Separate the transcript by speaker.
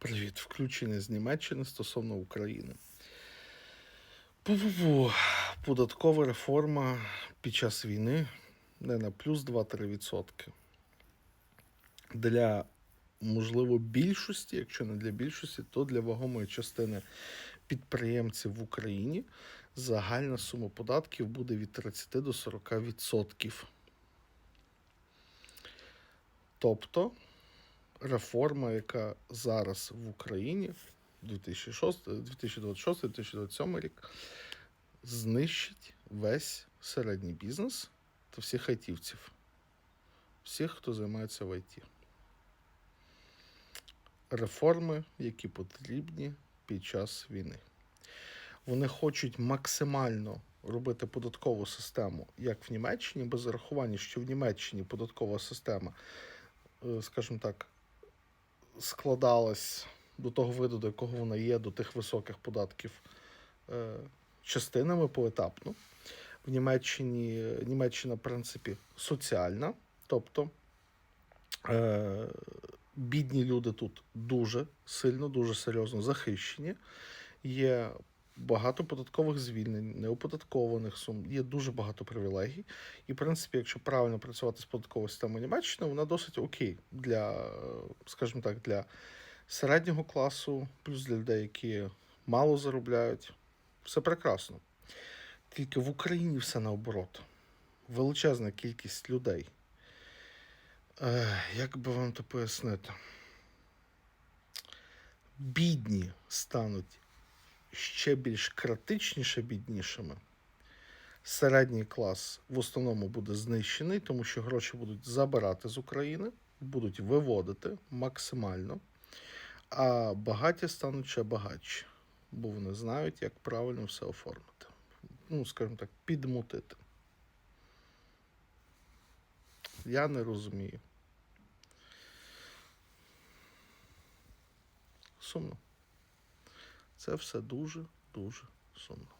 Speaker 1: Привіт, включення з Німеччини стосовно України. Пу-пу-пу. Податкова реформа під час війни не на плюс 2-3%. Для, можливо, більшості, якщо не для більшості, то для вагомої частини підприємців в Україні загальна сума податків буде від 30 до 40%. Тобто реформа, яка зараз в Україні 2026-2027 рік, знищить весь середній бізнес та всіх айтівців, всіх, хто займається в ІТ. Реформи, які потрібні під час війни. Вони хочуть максимально робити податкову систему, як в Німеччині, без зарахування, що в Німеччині податкова система, е, скажімо так, складалась до того виду, до якого вона є, до тих високих податків е, частинами поетапно. В Німеччині Німеччина, в принципі, соціальна, тобто е, бідні люди тут дуже сильно, дуже серйозно захищені. Є багато податкових звільнень, неоподаткованих сум, є дуже багато привілегій. І, в принципі, якщо правильно працювати з податковою системою Німеччини, вона досить окей для, скажімо так, для середнього класу, плюс для людей, які мало заробляють. Все прекрасно. Тільки в Україні все наоборот. Величезна кількість людей. Е, як би вам то пояснити? Бідні стануть ще більш критичніше біднішими. Середній клас в основному буде знищений, тому що гроші будуть забирати з України, будуть виводити максимально, а багаті стануть ще багатші, бо вони знають, як правильно все оформити. Ну, скажімо так, підмутити. Я не розумію. Сумно. Це все дуже, дуже сумно.